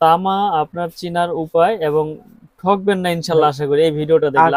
তামা আপনার চিনার উপায় এবং ঠকবেন না ইনশাল্লাহ আশা করি এই ভিডিওটা দেখলে।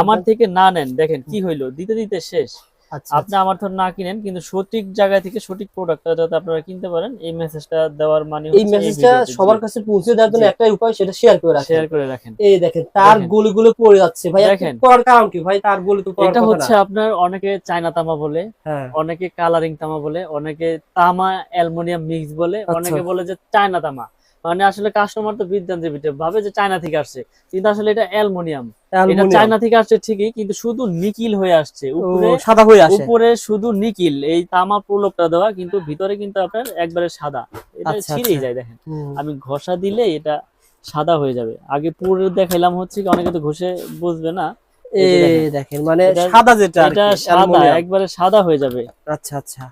আমার থেকে না নেন দেখেন কি হইল দিতে দিতে শেষ। আচ্ছা আপনি আমার ধর না কিনেন কিন্তু সঠিক জায়গা থেকে সঠিক প্রোডাক্টটা যাতে আপনারা কিনতে পারেন এই মেসেজটা দেওয়ার মানে এই মেসেজটা সবার কাছে পৌঁছে দেওয়ার জন্য একটাই উপায় সেটা শেয়ার করে রাখেন। শেয়ার করে রাখেন। এই দেখেন তার। গুলি গুলো পড়ে যাচ্ছে। ভাই দেখেন। পড়ার কারণ কি? ভাই তার গুলি তো এটা হচ্ছে আপনার অনেকে চায়না তামা বলে হ্যাঁ। অনেকে কালারিং তামা বলে অনেকে তামা অ্যালুমিনিয়াম মিক্স বলে আচ্ছা। অনেকে বলে যে চায়না তামা। মানে আসলে কাস্টমার তো বিদ্যান্তে বিটে ভাবে যে চায়না থেকে আসছে কিন্তু আসলে এটা অ্যালুমিনিয়াম। এটা চায়না থেকে আসছে ঠিকই কিন্তু শুধু নিকিল হয়ে আসছে। উপরে সাদা হয়ে আসে। উপরে শুধু নিকিল এই তামা প্রলোভটা দেওয়া কিন্তু ভিতরে কিন্তু আপনার একবারে সাদা। এটা আচ্ছা, ছিঁড়েই আচ্ছা। যায় দেখেন। আমি ঘষা দিলে এটা সাদা হয়ে যাবে। আগে পুরো দেখাইলাম হচ্ছে কি অনেকে তো ঘষে বুঝবে না। দেখেন। মানে সাদা যেটা এটা সাদা একবারে সাদা হয়ে যাবে। আচ্ছা আচ্ছা।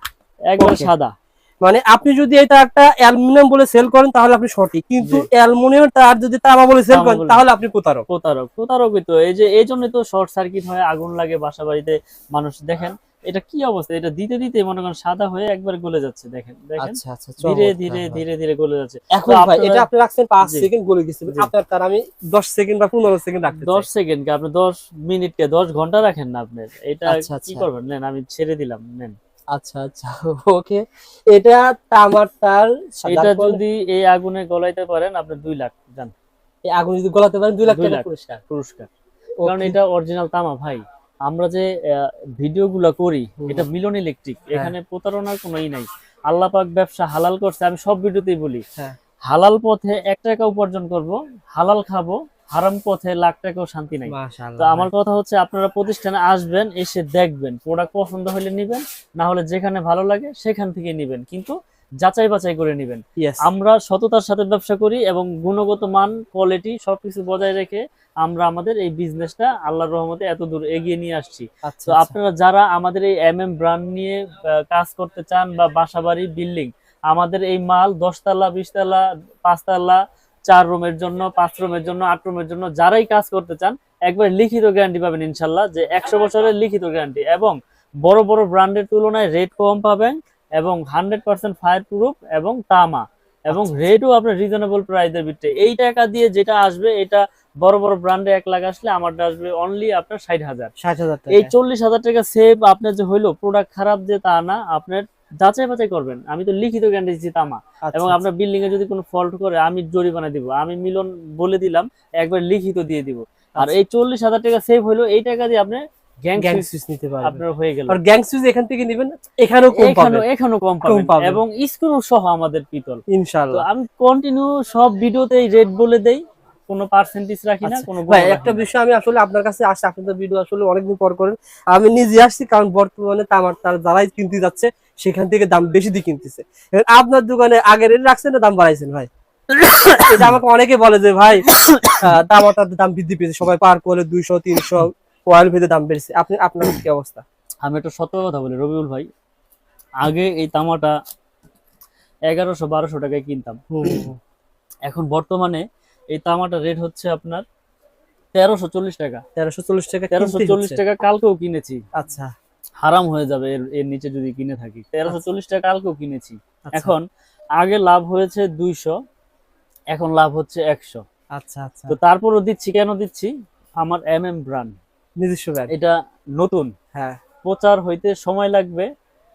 একবারে সাদা। মানে আপনি যদি এটা একটা অ্যালুমিনিয়াম বলে সেল করেন তাহলে আপনি সঠিক। কিন্তু। অ্যালুমিনিয়াম তার যদি তামা বলে সেল করেন তাহলে আপনি প্রতারক। প্রতারক প্রতারকই তো এই যে এই জন্য তো শর্ট সার্কিট হয় আগুন লাগে বাসা বাড়িতে মানুষ দেখেন এটা কি অবস্থা? এটা দিতে দিতে মনে করেন সাদা হয়ে একবার গলে যাচ্ছে দেখেন দেখেন। আচ্ছা আচ্ছা ধীরে ধীরে ধীরে ধীরে গলে যাচ্ছে। এখন ভাই এটা আপনি রাখছেন পাঁচ সেকেন্ড গলে গেছে। আপনার তার আমি দশ সেকেন্ড বা পনেরো সেকেন্ড রাখতে দশ সেকেন্ড কে আপনি দশ মিনিট কে দশ ঘণ্টা রাখেন না আপনার এটা আচ্ছা, কি। করবেন? নেন আমি ছেড়ে দিলাম নেন। আচ্ছা আচ্ছা ওকে। এটা তামার তার এটা যদি এই আগুনে গলাইতে পারেন আপনি দুই লাখ যান এই আগুন যদি গলাতে পারেন দুই লাখ টাকা পুরস্কার। পুরস্কার। কারণ এটা অরিজিনাল তামা ভাই। আমরা যে ভিডিও গুলা করি এটা মিলন ইলেকট্রিক। হ্যাঁ। এখানে প্রতারণার কোনো ই নাই। আল্লাহ পাক ব্যবসা হালাল করছে আমি সব ভিডিওতেই বলি। হ্যাঁ। হালাল পথে এক টাকা উপার্জন করব হালাল খাব হারাম পথে লাখ টাকাও শান্তি নাই। তো আমার কথা হচ্ছে আপনারা প্রতিষ্ঠানে আসবেন এসে দেখবেন প্রোডাক্ট পছন্দ হলে নিবেন না হলে যেখানে ভালো লাগে সেখান থেকে নিবেন কিন্তু যাচাই বাছাই করে নিবেন। আমরা সততার সাথে ব্যবসা করি এবং গুণগত মান কোয়ালিটি সবকিছু বজায় রেখে আমরা আমাদের এই বিজনেসটা আল্লাহর রহমতে এত দূর এগিয়ে নিয়ে আসছি। আচ্ছা তো আপনারা যারা আমাদের এই এম এম ব্র্যান্ড নিয়ে কাজ করতে চান বা বাসাবাড়ি বিল্ডিং আমাদের এই মাল দশতলা বিশতলা পাঁচতলা চার রুমের জন্য পাঁচ রুমের জন্য আট রুমের জন্য যারাই কাজ করতে চান একবার লিখিত গ্যারান্টি পাবেন ইনশাল্লাহ যে একশো বছরের লিখিত গ্যারান্টি এবং বড় বড় ব্র্যান্ডের তুলনায় রেট কম পাবেন এবং হান্ড্রেড পার্সেন্ট ফায়ার প্রুফ এবং তামা এবং আচ্ছা। রেটও আপনার রিজনেবল প্রাইসের ভিতরে। এই টাকা দিয়ে যেটা আসবে এটা বড় বড় ব্র্যান্ডে এক লাখ আসলে আমারটা আসবে অনলি আপনার ষাট হাজার। ষাট হাজার এই চল্লিশ হাজার টাকা সেভ আপনার যে হইল প্রোডাক্ট খারাপ যে তা না আপনার যাচাই বাছাই করবেন। আমি তো লিখিত গ্যারান্টি দিচ্ছি তামা। আচ্ছা, এবং আচ্ছা। আপনার বিল্ডিং এ যদি কোনো ফল্ট করে আমি জরিমানা দিব। আমি মিলন বলে দিলাম একবার লিখিত দিয়ে দিব। আর আচ্ছা। এই চল্লিশ হাজার টাকা সেভ হইল এই টাকা দিয়ে আপনি গ্যাং গ্যাং সুইচ নিতে পারবেন। আপনার হয়ে গেল। আর গ্যাং সুইচ এখান থেকে নেবেন এখানেও কম পাবেন। এখানেও কম কম পাবেন। পাবেন। এবং স্ক্রু সহ আমাদের পিতল। ইনশাআল্লাহ। আমি কন্টিনিউ সব ভিডিওতে রেট বলে দেই। কোনো পার্সেন্টেজ রাখি না কোনো ভাই একটা বিষয় আমি আসলে আপনার কাছে আসছি। আপনি তো ভিডিও আসলে অনেকদিন পর করেন। আমি নিজে আসছি কারণ বর্তমানে তামার তার যারাই কিনতে যাচ্ছে। সেখান থেকে দাম বেশি দিয়ে কিনতেছে। আপনার দোকানে আগের রাখছেন না দাম বাড়াইছেন ভাই? এটা আমাকে অনেকে বলে যে ভাই তামাটার দাম বৃদ্ধি পেয়েছে। সবাই পার করে দুইশো তিনশো ওয়াল ভেদে দাম বেড়েছে। আপনি আপনার কি অবস্থা? আমি একটা সত্য কথা বলি রবিউল ভাই। আগে এই তামাটা এগারোশো বারোশো টাকায় কিনতাম। এখন বর্তমানে এই তামাটা রেট হচ্ছে আপনার তেরোশো চল্লিশ টাকা। তেরোশো চল্লিশ টাকা তেরোশো চল্লিশ টাকা কালকেও কিনেছি। আচ্ছা। হারাম হয়ে যাবে এর এর নিচে যদি কিনে থাকি। তেরোশো চল্লিশ টাকা কালকেও কিনেছি। আচ্ছা, এখন আগে লাভ হয়েছে দুইশো এখন লাভ হচ্ছে একশো। আচ্ছা আচ্ছা। তো তারপরও দিচ্ছি কেন দিচ্ছি? আমার এম এম ব্র্যান্ড নিজস্ব এটা নতুন। হ্যাঁ। প্রচার হইতে সময় লাগবে।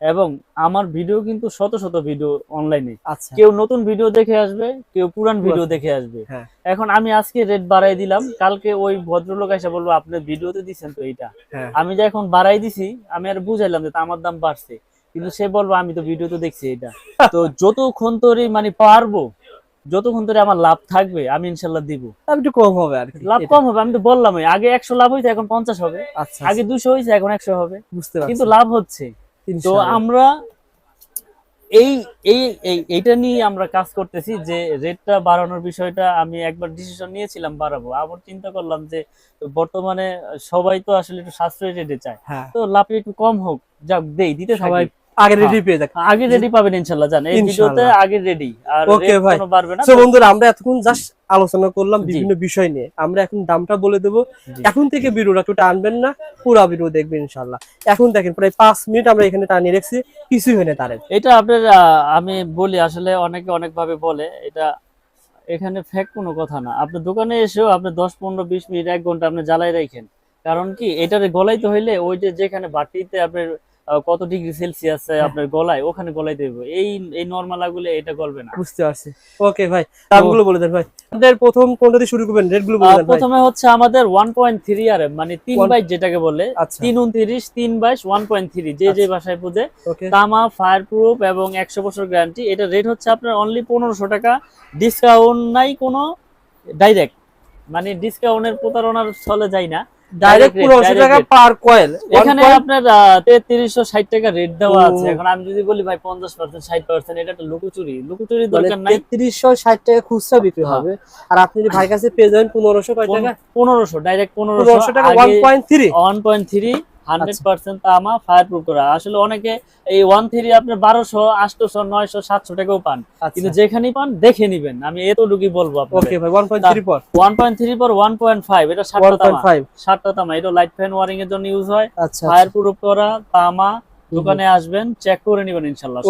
এবং আমার ভিডিও কিন্তু শত শত ভিডিও অনলাইনে আচ্ছা। কেউ নতুন ভিডিও দেখে আসবে কেউ পুরান ভিডিও দেখে আসবে। হ্যাঁ। এখন আমি আজকে রেট বাড়াই দিলাম। কালকে ওই ভদ্রলোক এসে বলব আপনি ভিডিওতে দিচ্ছেন তো এইটা? হ্যাঁ। আমি যে এখন বাড়াই দিছি আমি আর বুঝাইলাম যে আমার দাম বাড়ছে। কিন্তু সে বলব আমি তো ভিডিওতে দেখছি এটা তো যতক্ষণ তোরে মানে পারব যতক্ষণ তোরে আমার লাভ থাকবে আমি ইনশাল্লাহ দিব। একটু কম হবে আর কি। লাভ কম হবে আমি তো বললামই আগে একশো লাভ হয়েছে এখন পঞ্চাশ হবে। আচ্ছা আগে দুশো হয়েছে এখন একশো হবে। বুঝতে পারছি। কিন্তু লাভ হচ্ছে। তো আমরা এই এই এই- এইটা নিয়ে আমরা কাজ করতেছি যে রেটটা বাড়ানোর বিষয়টা আমি একবার ডিসিশন নিয়েছিলাম বাড়াবো। আবার চিন্তা করলাম যে বর্তমানে সবাই তো আসলে একটু সাশ্রয়ী রেটে চায়। হ্যাঁ। তো লাভ একটু কম হোক যাক দেই দিতে সবাই আগে রেডি পেয়ে যাক। আগে রেডি পাবেন ইনশাল্লাহ জান। এই ভিডিওতে আগে রেডি আর ভাই। বন্ধুরা আমরা এতক্ষণ জাস্ট আলোচনা করলাম বিভিন্ন বিষয় নিয়ে। আমরা এখন দামটা বলে দেবো। এখন থেকে ভিডিওটা একটু টানবেন না পুরো ভিডিও দেখবেন ইনশাল্লাহ। এখন দেখেন প্রায় মিনিট আমরা এখানে টানিয়ে রেখেছি কিছুই হয় না তার। এটা আপনার আমি বলি আসলে অনেকে অনেক ভাবে বলে এটা এখানে ফ্যাক কোনো কথা না। আপনার দোকানে এসেও আপনি দশ পনেরো বিশ মিনিট এক ঘণ্টা আপনি জ্বালাই রাখেন। কারণ কি এটারে গলাইতে হইলে ওই যে যেখানে বাটিতে আপনার কত ডিগ্রি সেলসিয়াস আপনার গলায়? ওখানে গলায় হবে এই এই নর্মাল আগুলে এটা গলবে না। বুঝতে পারছি। ওকে ভাই দামগুলো বলে দেন ভাই। আমাদের প্রথম কোনটা দিয়ে শুরু করবেন? রেটগুলো বলে দেন প্রথমে হচ্ছে আমাদের ওয়ান পয়েন্ট থ্রি আর মানে তিন One- বাইশ যেটাকে বলে আচ্ছা। তিন উনত্রিশ তিন বাইশ ওয়ান পয়েন্ট থ্রি যে যে ভাষায় বুঝে তামা ফায়ার প্রুফ এবং একশো বছর গ্যারান্টি এটা রেট হচ্ছে আপনার অনলি পনেরোশো টাকা। ডিসকাউন্ট নাই কোনো ডাইরেক্ট মানে ডিসকাউন্টের প্রতারণার চলে যায় না। ডাইরেক্ট 1500 টাকা পার কয়েল এখানে আপনার 3360 টাকা রেট দেওয়া আছে। এখন আমি যদি বলি ভাই 50% 60% এটা একটা লুকোচুরি। লুকোচুরি দরকার নাই। 3360 টাকা খুচরা বিক্রি হ্যাঁ। হবে। আর আপনি যদি ভাই কাছে পেয়ে যাবেন 1500 টাকা? 1500 ডাইরেক্ট 1500 টাকা 1.3 1.3 হান্ড্রেড আচ্ছা। পার্সেন্ট তামা ফায়ার প্রুফ করা। আসলে অনেকে এই ওয়ান থ্রি আপনার বারোশো আটশোশো নয়শো সাতশো টাকাও পান। কিন্তু যেখানেই পান দেখে নিবেন। আমি এতটুকুই বলব ওকে ভাই ওয়ান পয়েন্ট থ্রি পর। ওয়ান পয়েন্ট থ্রি পর ওয়ান পয়েন্ট ফাইভ এটা তামা। এটা লাইট ফ্যান ওয়ারিং এর জন্য ইউজ হয়। আচ্ছা ফায়ার প্রুফ করা তামা দোকানে আসবেন চেক করে নিবেন ইনশাল্লাহ।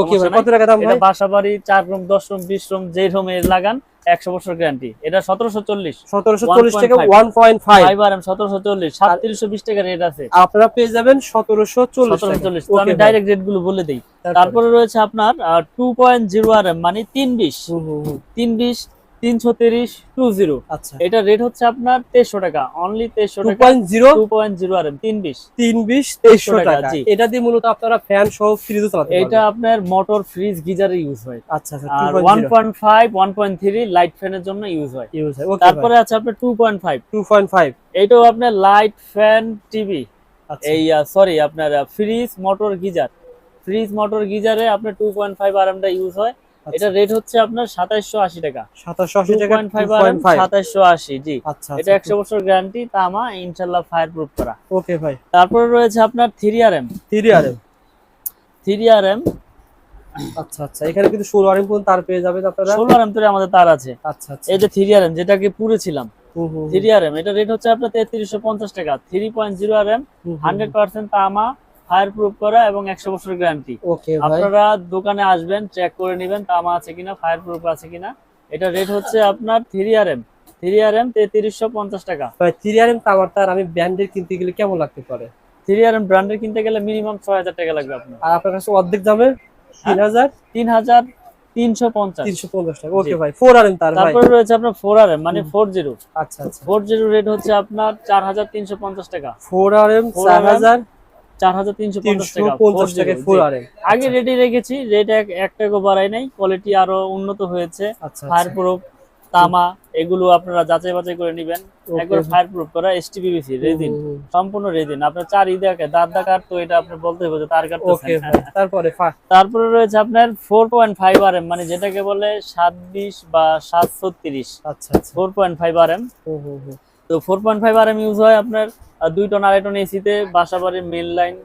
বাসা বাড়ি চার রুম দশ রুম বিশ রুম যে রুমে লাগান একশো বছর গ্যারান্টি এটা সতেরোশো চল্লিশ। সতেরোশো চল্লিশ 1.5 টাকা one point five R M সতেরোশো চল্লিশ। সাতত্রিশশো বিশ টাকা রেট আছে। আপনারা পেয়ে যাবেন সতেরোশো চল্লিশ চল্লিশ। আমি ডাইরেক্ট রেটগুলো বলে দিই। তারপরে? রয়েছে আপনার two point zero R M মানে তিন বিশ। তিন বিশ তিনশো তিরিশ টু জিরো। আচ্ছা। এটা রেট হচ্ছে আপনার তেইশশো টাকা। অনলি তেইশশো টাকা। জিরো টু পয়েন্ট জিরো আর তিন বিশ তিন বিশ তেইশশো টাকা, টাকা। এটা দিয়ে মূলত আপনারা ফ্যান সহ ফ্রিজও চালাতে এটা আপনার মোটর ফ্রিজ গিজারে ইউজ হয়। আচ্ছা আচ্ছা আর one point five one point three light ফ্যানের জন্য ইউজ হয়। ইউজ হয় তারপরে আছে আপনার two point five two point five আপনার লাইট ফ্যান টিভি এই সরি আপনার fridge motor geyser. Fridge motor গিজারে আপনার টু পয়েন্ট ফাইভ আর এমটা ইউজ হয়। এটা রেট হচ্ছে আপনার সাতাইশশো আশি টাকা। সাতাশশো টু আশি টাকা পয়েন্ট ফাইভ টু আর পয়েন্ট ফাইভ সাতাইশশো আশি জি। আচ্ছা এটা একশো বছর গ্যারান্টি তামা ইনশাল্লাহ ফায়ার প্রুফ করা। ওকে ভাই। তারপরে রয়েছে আপনার three R M three R M three R M আচ্ছা আচ্ছা এখানে কিন্তু ষোলো আর এম তার পেয়ে যাবেন আপনারা। ষোলো আর এম তোরে আমাদের তার আছে। আচ্ছা আচ্ছা। এই যে থ্রি আর এম যেটাকে পুরেছিলাম হুম, হুম, হুম, থ্রি আর এম এটা রেট হচ্ছে আপনার তেত্রিশশো পঞ্চাশ টাকা। Three point zero R M হুম, হুম, হান্ড্রেড পার্সেন্ট তামা ফায়ার প্রুফ করা এবং একশো বছর গ্যারান্টি আপনারা দোকানে আসবেন চেক করে নেবেন তামা আছে কিনা ফায়ার প্রুফ আছে কিনা। এটা রেট হচ্ছে আপনার three R M three R M তেত্রিশশো পঞ্চাশ টাকা। থ্রি আর এম তামার তার আমি ব্র্যান্ডের কিনতে গেলে কেমন লাগতে পারে? থ্রি আর এম ব্র্যান্ডের কিনতে গেলে মিনিমাম ছয় হাজার টাকা লাগবে আপনার। আর আপনার কাছে অর্ধেক দামে তিন হাজার? তিন হাজার তিনশো পঞ্চাশ। তিনশো পঞ্চাশ টাকা। ওকে ভাই ফোর আর এম তারপরে রয়েছে আপনার ফোর আর এম মানে ফোর জিরো আচ্ছা আচ্ছা। ফোর জিরো রেট হচ্ছে আপনার চার হাজার তিনশো পঞ্চাশ টাকা। ফোর আর এম চার হাজার চার হাজার তিনশো পঞ্চাশ তিনশো টাকা পঞ্চাশ 4G, টাকা জি। ফোর আর এম আগে রেডি রেখেছি রেট এক টাকা বাড়াই নাই কোয়ালিটি আরও উন্নত হয়েছে আচ্ছা ফায়ার প্রুফ তামা এগুলো আপনারা যাচাই বাছাই করে নেবেন। একবার ফায়ার প্রুফ করা রেজিন সম্পূর্ণ রেজিন আপনার চার দাঁত দা কাটতো এটা আপনি বলতে হবে তার তারপরে তারপরে রয়েছে আপনার four point five R M মানে যেটাকে বলে সাত বিশ বা সাত ছত্রিশ আচ্ছা আচ্ছা। Four point five R M হুম, হুম, হুম। তো four point five R M use হয় আপনার দুই টন আড়াই টন এসিতে বাসা বাড়ির মেন লাইন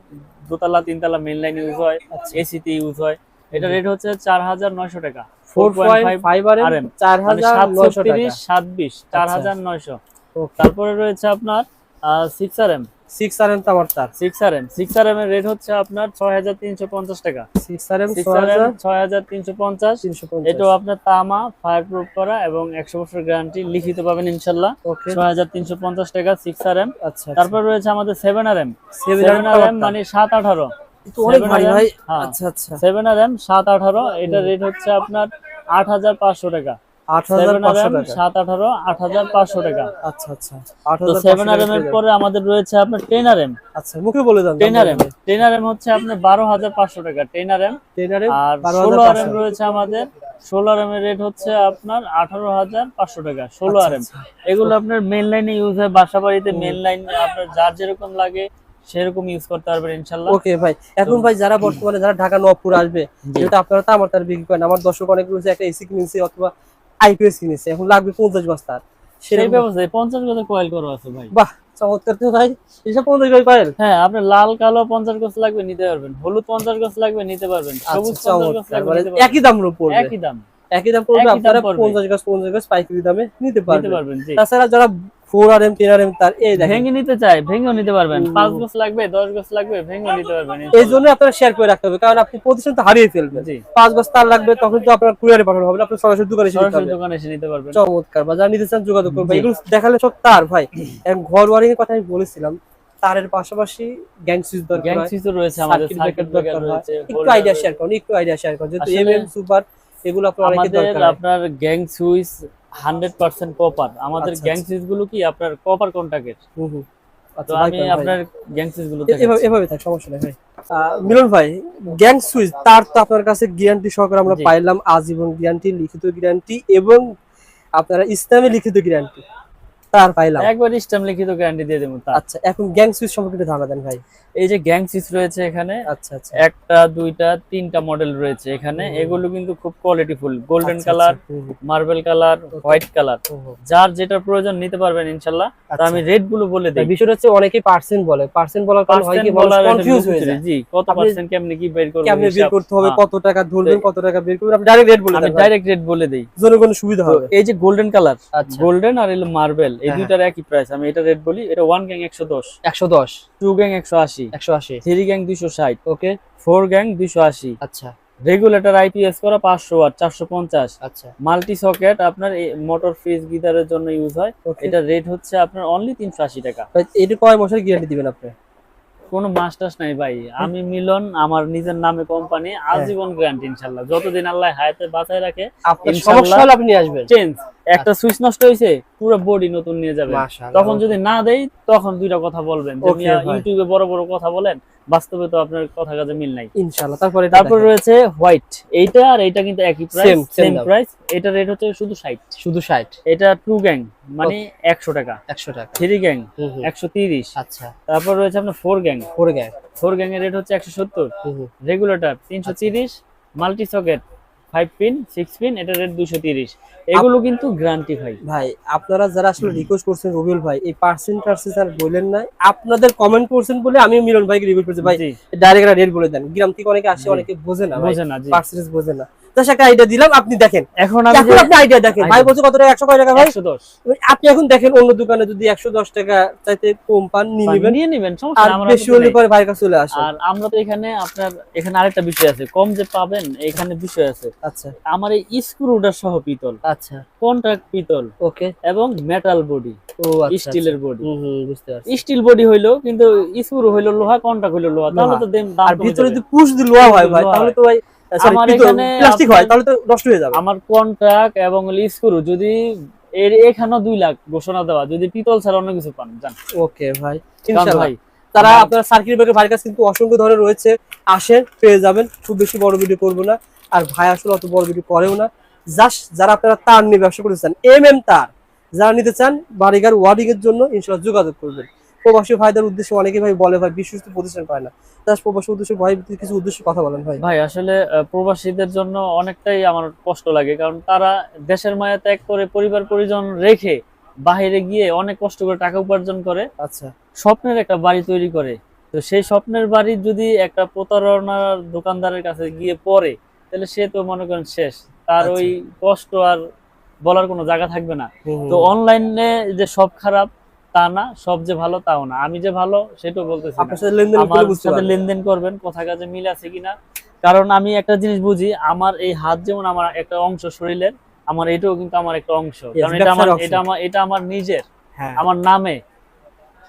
দোতলা তিনতলা মেন লাইন ইউজ হয়। এসিতে ইউজ হয় এটা রেট হচ্ছে চার হাজার নয়শো টাকা four point five R M চার মানে হাজার সাত নয়শো টাকা ছত্রিশ চার। হাজার নয়শো তারপরে রয়েছে আপনার six R M six R M তামার তার six R M six R M এর রেট হচ্ছে আপনার ছয় হাজার তিনশো পঞ্চাশ টাকা। সিক্স আর এম ছয় হাজার তিনশো পঞ্চাশ। এটাও আপনার তামা ফায়ার প্রুফ করা এবং একশো বছর গ্যারান্টি লিখিত পাবেন ইনশাল্লাহ। ছয় হাজার তিনশো পঞ্চাশ টাকা সিক্স আর এম আচ্ছা তারপর রয়েছে আমাদের seven R M seven R M মানে সাত আঠারো। তো অনেক 7RM ভারী ভাই। হ্যাঁ। আচ্ছা আচ্ছা। সেভেন আর এম সাত আঠারো এটার রেট হচ্ছে আপনার আট হাজার পাঁচশো টাকা। আচ্ছা আচ্ছা। আমাদের রয়েছে আপনার এম আচ্ছা মুখে বলে দেন। টেন এম টেন এম হচ্ছে আপনার বারো হাজার পাঁচশো টাকা টেন এম টেন এম আর ষোলো আর এম রয়েছে আমাদের। ষোলো আর এম এর রেট হচ্ছে আপনার আঠারো হাজার পাঁচশো টাকা ষোলো আর এম এগুলো আপনার মেন লাইনে ইউজ হয় বাসা বাড়িতে মেন লাইন আপনার যার যেরকম লাগে সেরকম ইউজ করতে পারবেন ইনশাল্লাহ। ওকে ভাই। এখন ভাই যারা বর্তমানে যারা ঢাকা নবপুর আসবে যেটা আপনারা তো আমার তার বিক্রি করেন। আমার দর্শক অনেক রয়েছে একটা এসি কিনেছে অথবা আইপিএস কিনেছে এখন লাগবে পঞ্চাশ বস্তার। সেই সেরকম। ব্যবস্থায় পঞ্চাশ গজ কয়েল করা আছে ভাই। বাহ চমৎকার তো ভাই। এসব পঞ্চাশ পারেন হ্যাঁ আপনার লাল কালো পঞ্চাশ গজ লাগবে নিতে পারবেন। হলুদ পঞ্চাশ গজ লাগবে নিতে পারবেন। সবুজ আচ্ছা গজ মানে একই দাম পড়বে একই দাম। একই দাম পড়বে আপনারা পঞ্চাশ গাছ পঞ্চাশ গাছ পাইকারি দামে নিতে পারবেন। তাছাড়া যারা four R M R M তার এই ভেঙে নিতে চাই ভেঙেও নিতে পারবেন। পাঁচ গোছ লাগবে দশ গোছ লাগবে ভেঙেও নিতে পারবেন এই জন্য আপনারা শেয়ার করে রাখতে হবে কারণ আপনি প্রতিষ্ঠান তো হারিয়ে ফেলবেন। পাঁচ তার লাগবে তখন তো আপনার কুরিয়ারে পাঠানো হবে না, সরাসরি দোকানে নিতে সরাসরি দোকানে এসে নিতে পারবেন। চমৎকার বা যারা নিতে চান যোগাযোগ করবেন এগুলো দেখালে সব তার ভাই। ঘর ওয়ারিং এর কথা আমি বলেছিলাম তারের পাশাপাশি গ্যাং সুইচ দরকার গ্যাং সুইচও রয়েছে আমাদের সার্কিট দরকার রয়েছে একটু আইডিয়া শেয়ার করুন একটু আইডিয়া শেয়ার করুন। যেহেতু সুপার এগুলো আপনার দরকার আপনার gang switch hundred percent copper আমাদের গ্যাং আচ্ছা। সুইচগুলো কি আপনার কপার কন্টাক্টের। তো আচ্ছা, আমি আপনার গ্যাং সুইচগুলো এভাবে এভাবে থাক সমস্যা নেই ভাই। মিলন ভাই গ্যাং সুইচ তার তো আপনার কাছে গ্যারান্টি সহকারে আমরা পাইলাম আজীবন গ্যারান্টি লিখিত গ্যারান্টি এবং আপনারা ইসলামে লিখিত গ্যারান্টি তার পাইলাম। একবার স্ট্যাম্প লিখিত গ্যারান্টি দিয়ে দেবো আচ্ছা এখন গ্যাং সুইচ সম্পর্কে ধারণা দেন ভাই। এই যে গ্যাং সুইচ রয়েছে এখানে আচ্ছা আচ্ছা। একটা দুইটা তিনটা মডেল রয়েছে এখানে। এগুলো কিন্তু খুব qualityful golden colour marble colour white colour. যার যেটা প্রয়োজন নিতে পারবেন ইনশাল্লাহ। তো আচ্ছা। আমি রেটগুলো বলে দিই। বিষয়টা হচ্ছে অনেকেই পার্সেন্ট বলে। পার্সেন্ট বলার কারণে হয় কি মানুষ কনফিউজ হয়ে যায়। জি কত পার্সেন্ট কেমনে কি বের করবেন কেমনে বের করতে হবে হ্যাঁ। কত টাকা ধরবেন কত টাকা বের করবেন আপনি ডাইরেক্ট রেট বলে আমি দেন। ডাইরেক্ট রেট বলে দেই। জনগণের সুবিধা হবে। এই যে গোল্ডেন কালার আচ্ছা। গোল্ডেন আর এলো মার্বেল এই হ্যাঁ, দুইটার একই প্রাইস আমি এটা রেট বলি এটা ওয়ান গ্যাং একশো দশ। একশো দশ। টু গ্যাং একশো আশি। আশি একশো আশি। থ্রি গ্যাং দুইশো ষাট ওকে? ফোর গ্যাং দুইশো আশি। আচ্ছা। রেগুলেটর আইপিএস করা পাঁচশো ওয়াট চারশো পঞ্চাশ। আচ্ছা। মাল্টি সকেট আপনার মোটর ফ্রিজ গিটারের জন্য ইউজ হয়। এটা রেট হচ্ছে আপনার অনলি তিনশো আশি টাকা। এটা কয় বছর গ্যারান্টি দিবেন আপনি? কোনো মাস্টার্স নাই ভাই। আমি মিলন আমার নিজের নামে কোম্পানি হ্যাঁ। আজীবন গ্যারান্টি ইনশাল্লাহ। যতদিন আল্লাহ হায়াতে বাঁচায় রাখে আপনার সমস্যা হলে আপনি আসবেন। চেঞ্জ একটা সুইচ নষ্ট হয়েছে পুরো বডি নতুন নিয়ে যাবে। তখন যদি না দেই তখন দুইটা কথা বলবেন। ইউটিউবে বড় বড় কথা বলেন বাস্তবে তো আপনার কথা কাজে মিল নাই। ইনশাআল্লাহ তারপরে তারপর রয়েছে হোয়াইট এইটা আর এইটা কিন্তু একই প্রাইস সেম প্রাইস এটা রেট হচ্ছে শুধু 60 শুধু 60 এটা টু গ্যাং মানে 100 টাকা। 100 টাকা। থ্রি গ্যাং হুম হুম। 130 আচ্ছা। তারপর রয়েছে আপনার four gang four gang four gang এর রেট হচ্ছে 170 হুম হুম। Regulator 330 multi socket 5 pin 6 pin এটা রেট 230 এগুলো কিন্তু গ্যারান্টি ভাই। ভাই আপনারা যারা আসলে রিকোয়েস্ট করছেন রবিউল ভাই এই পার্সেন্ট টার্সেন্ট আর বললেন না আপনাদের কমেন্ট করছেন বলে আমি মিলন ভাইকে রিকোয়েস্ট করছি। ভাই ডাইরেক্ট রেট বলে দেন। গ্রাম থেকে অনেকে আসে অনেকে বোঝে না বোঝে না পার্সেন্টেজ বোঝে না। জাস্ট একটা আইডিয়া দিলাম আপনি দেখেন। এখন এখন আপনি আইডিয়া দেখেন। ভাই বলছে কত টাকা? একশো কয় টাকা ভাই? 110 আপনি এখন দেখেন অন্য দোকানে যদি টাকা চাইতে কম পান নিয়ে নেবেন। নিয়ে নেবেন সমস্যা আর আমার বেশি আপত্তি হলে পরে ভাইয়ের কাছে চলে আসে আর আমরা তো এখানে আপনার এখানে আরেকটা বিষয় আছে। কম যে পাবেন এখানে বিষয় আছে। আচ্ছা। আমার এই স্ক্রুডার সহ পিতল। আচ্ছা। কন্ট্রাক্ট পিতল। ওকে। এবং মেটাল বডি ও আচ্ছা স্টিলের বডি হুম হুম বুঝতে পারছি। স্টিল বডি হইল কিন্তু স্ক্রু হইল লোহা কন্ট্রাক্ট হইল লোহা তাহলে তো দাম আর ভিতরে যদি পুশ দি লোহা হয় ভাই তাহলে তো ভাই আমার এখানে প্লাস্টিক হয় তাহলে তো নষ্ট হয়ে যাবে। আমার কন্ট্রাক্ট এবং স্ক্রু যদি এর এখানেও দুই লাখ ঘোষণা দেওয়া যদি পিতল ছাড়া অন্য কিছু পান জান ওকে ভাই ইনশাআল্লাহ ভাই তারা আপনার সার্কিট ব্রেকার ভাইয়ের কাছে কিন্তু অসংখ্য ধরনের রয়েছে আসেন পেয়ে যাবেন খুব বেশি বড় ভিডিও করব না। আর ভাই আসলে অত বড় ভিডিও করেও না। জাস্ট যারা আপনারা তার নিয়ে ব্যবসা করতে চান এম এম তার যারা নিতে চান বাড়িঘর ওয়ার্ডিং এর জন্য ইনশাল্লাহ যোগাযোগ করবেন। প্রবাসী ভাইদের উদ্দেশ্যে অনেকে ভাই বলে ভাই বিশ্বস্ত প্রতিষ্ঠান পায় না। জাস্ট প্রবাসী উদ্দেশ্যে ভাই কিছু উদ্দেশ্যে কথা বলেন ভাই। ভাই আসলে প্রবাসীদের জন্য অনেকটাই আমার কষ্ট লাগে কারণ তারা দেশের মায়া ত্যাগ করে পরিবার পরিজন রেখে বাইরে গিয়ে অনেক কষ্ট করে টাকা উপার্জন করে। আচ্ছা। স্বপ্নের একটা বাড়ি তৈরি করে। তো সেই স্বপ্নের বাড়ি যদি একটা প্রতারণার দোকানদারের কাছে গিয়ে পড়ে তাহলে সে তো মনে করেন শেষ। তার আচ্ছা। ওই কষ্ট আর বলার কোনো জায়গা থাকবে না। তো অনলাইনে যে সব খারাপ তা না সব যে ভালো তাও না। আমি যে ভালো সেটাও বলতেছি। আপনার সাথে লেনদেন আমার সাথে লেনদেন করবেন কথা কাজে মিল আছে কিনা। কারণ আমি একটা জিনিস বুঝি আমার এই হাত যেমন আমার একটা অংশ শরীরের আমার এটাও কিন্তু আমার একটা অংশ। কারণ এটা আমার এটা আমার এটা আমার নিজের হ্যাঁ। আমার নামে।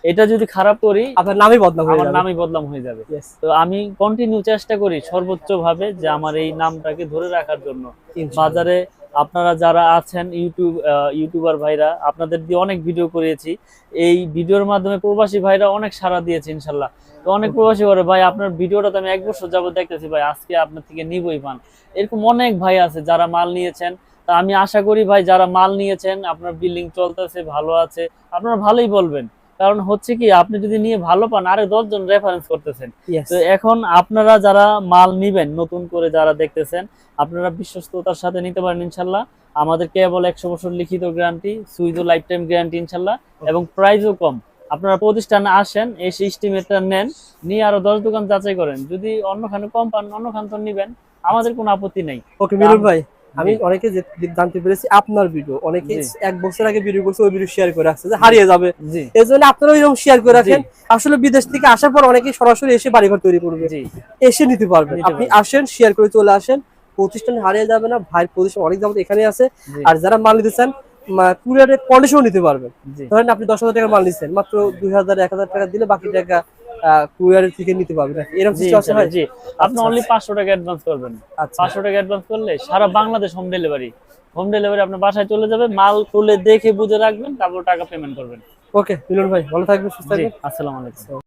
এটা যদি খারাপ করি আপনার নামই বদনাম হয়ে আমার যাবে। নামই বদনাম হয়ে যাবে। তো আমি কন্টিনিউ চেষ্টা করি সর্বোচ্চ ভাবে যে আমার এই নামটাকে ধরে রাখার জন্য। বাজারে আপনারা যারা আছেন ইউটিউব ইউটিউবার ভাইরা আপনাদের দিয়ে অনেক ভিডিও করিয়েছি। এই ভিডিওর মাধ্যমে প্রবাসী ভাইরা অনেক সাড়া দিয়েছে ইনশাল্লাহ। তো অনেক প্রবাসী বলে ভাই আপনার ভিডিওটা তো আমি এক বছর যাবত দেখতেছি ভাই আজকে আপনার থেকে নিবই পান এরকম অনেক ভাই আছে যারা মাল নিয়েছেন। তা আমি আশা করি ভাই যারা মাল নিয়েছেন আপনার বিল্ডিং চলতেছে ভালো আছে আপনারা ভালোই বলবেন। কারণ হচ্ছে কি আপনি যদি নিয়ে ভালো পান আরে দশজন রেফারেন্স করতেছেন। তো এখন আপনারা যারা মাল নিবেন নতুন করে যারা দেখতেছেন আপনারা বিশ্বস্ততার সাথে নিতে পারেন ইনশাল্লাহ। আমাদের কেবল একশো বছর লিখিত গ্যারান্টি সুইজো লাইফ টাইম গ্যারান্টি ইনশাল্লাহ এবং প্রাইসও কম। আপনারা প্রতিষ্ঠানে আসেন এসে স্টিমেটটা নেন নিয়ে আরও দশ দোকান যাচাই করেন। যদি অন্যখানে কম পান অন্যখান তো নিবেন আমাদের কোনো আপত্তি নেই। ওকে মিলন ভাই। আমি অনেকে জানতে পেরেছি আপনার ভিডিও অনেকে এক বছর আগে ভিডিও করছে ওই ভিডিও শেয়ার করে রাখছে যে হারিয়ে যাবে। এই জন্য আপনারা ওইরকম শেয়ার করে। রাখেন। আসলে বিদেশ থেকে আসার পর অনেকে সরাসরি এসে বাড়িঘর তৈরি করবে। এসে নিতে পারবেন। আপনি আসেন শেয়ার করে চলে আসেন। প্রতিষ্ঠান হারিয়ে যাবে না ভাইয়ের প্রতিষ্ঠান অনেক যাবত এখানে আছে। আর যারা মাল নিতে চান কুরিয়ারের কন্ডিশন নিতে পারবেন। ধরেন আপনি দশ হাজার টাকা মাল নিচ্ছেন মাত্র দুই হাজার এক হাজার টাকা দিলে বাকি টাকা কুরিয়ারের থেকে নিতে পারবেন। এরকম জি আছে ভাই জি আপনি অনলি পাঁচশো টাকা অ্যাডভান্স করবেন। আচ্ছা। পাঁচশো টাকা অ্যাডভান্স করলে সারা Bangladesh home delivery home delivery আপনার বাসায় চলে যাবে মাল তুলে দেখে বুঝে রাখবেন তারপর টাকা পেমেন্ট করবেন। ওকে মিলন ভাই ভালো থাকবেন সুস্থ জি থাকবেন। আসসালামু আলাইকুম।